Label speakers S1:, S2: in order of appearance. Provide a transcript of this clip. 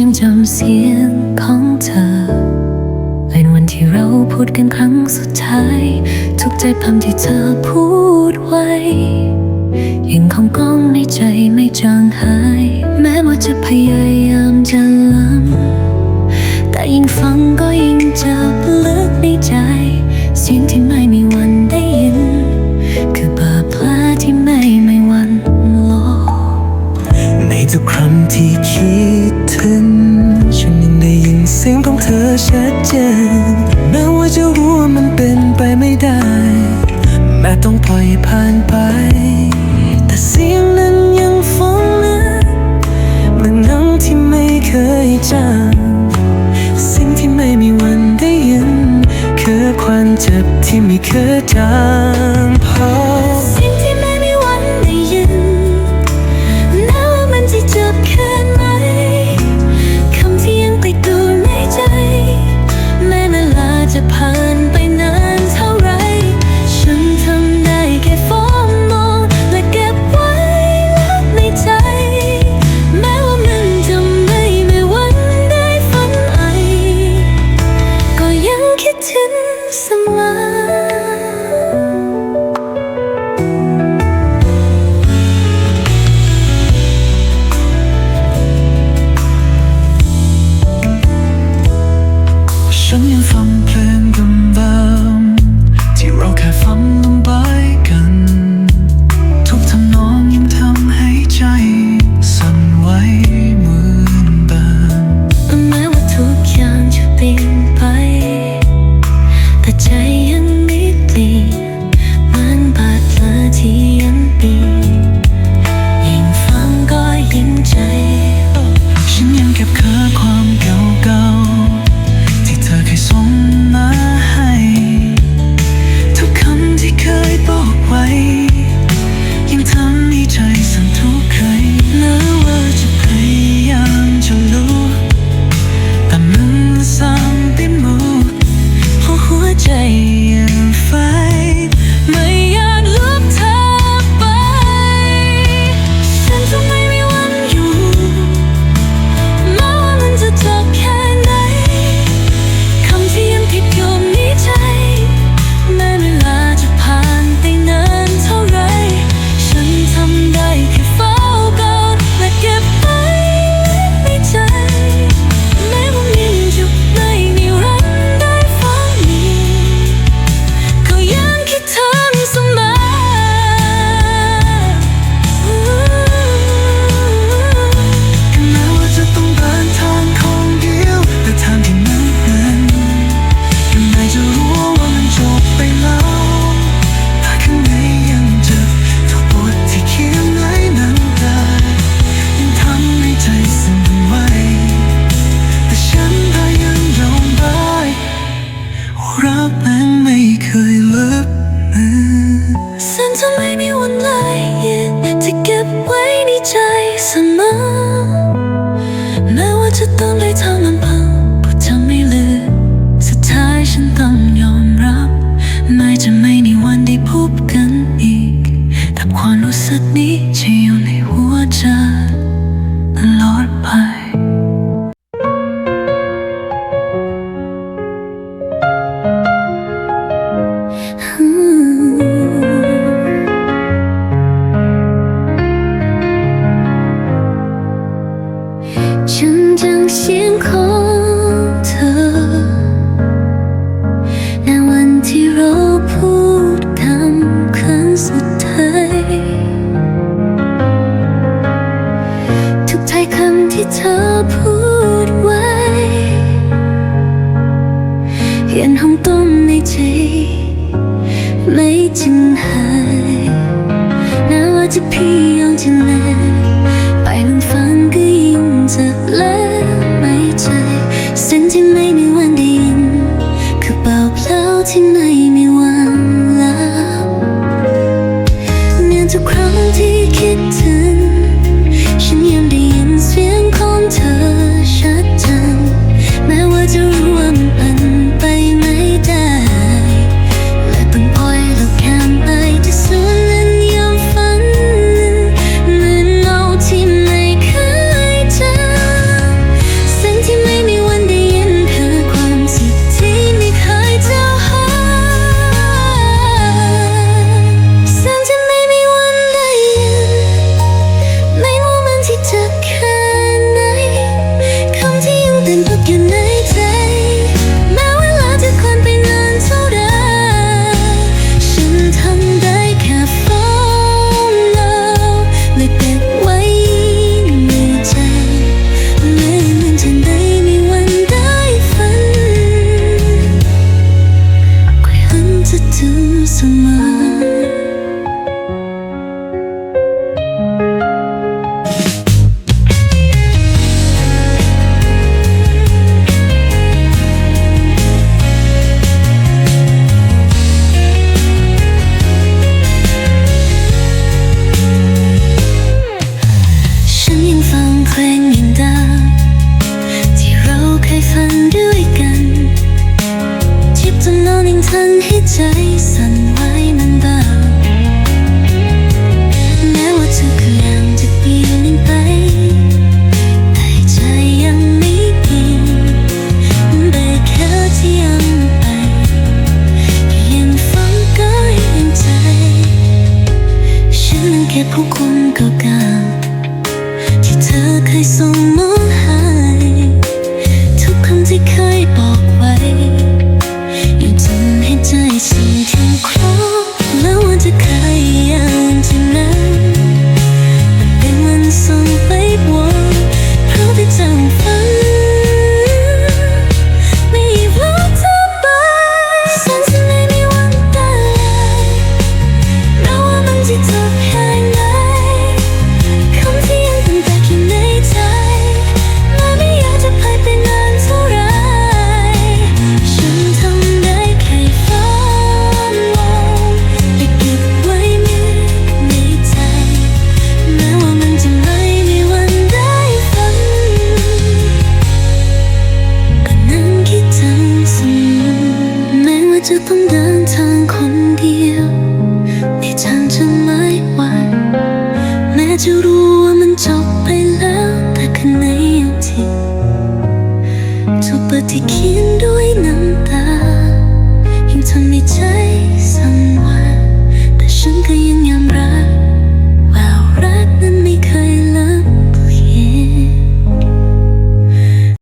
S1: ยังจำเสียงของเธอ เป็นวันที่เราพูดกันครั้งสุดท้าย ทุกใจคำที่เธอพูดไว้ ยังคงก้องในใจไม่จางหาย แม้ว่าจะพยายามจะัด
S2: เจนแม้ว่าจะรู้ว่ามันเป็นไปไม่ได้ แม้ต้องปล่อยผ่านไป แต่เสียงนั้นยังฟังนะมือนน้องที่ไม่เคยจำสิ่งที่ไม่มีวันได้ยิน คือความเจ็บที่ไม่เคยจำ
S1: 泪你走变红都没醉，泪浸海，那我这皮用进来。 จะต้องเดิน
S2: ทางคนเดี
S1: ย
S2: วในทาง
S1: จะไม่ไหวแม้จะรู้
S2: ว่ามันจบไปแล้ว แต่ข้างในยังทิ้งถูกปฏิเขียนด้วยน้ำ
S1: ตายังทำให้ใจสั่นไหวแต่ฉันก็ยัง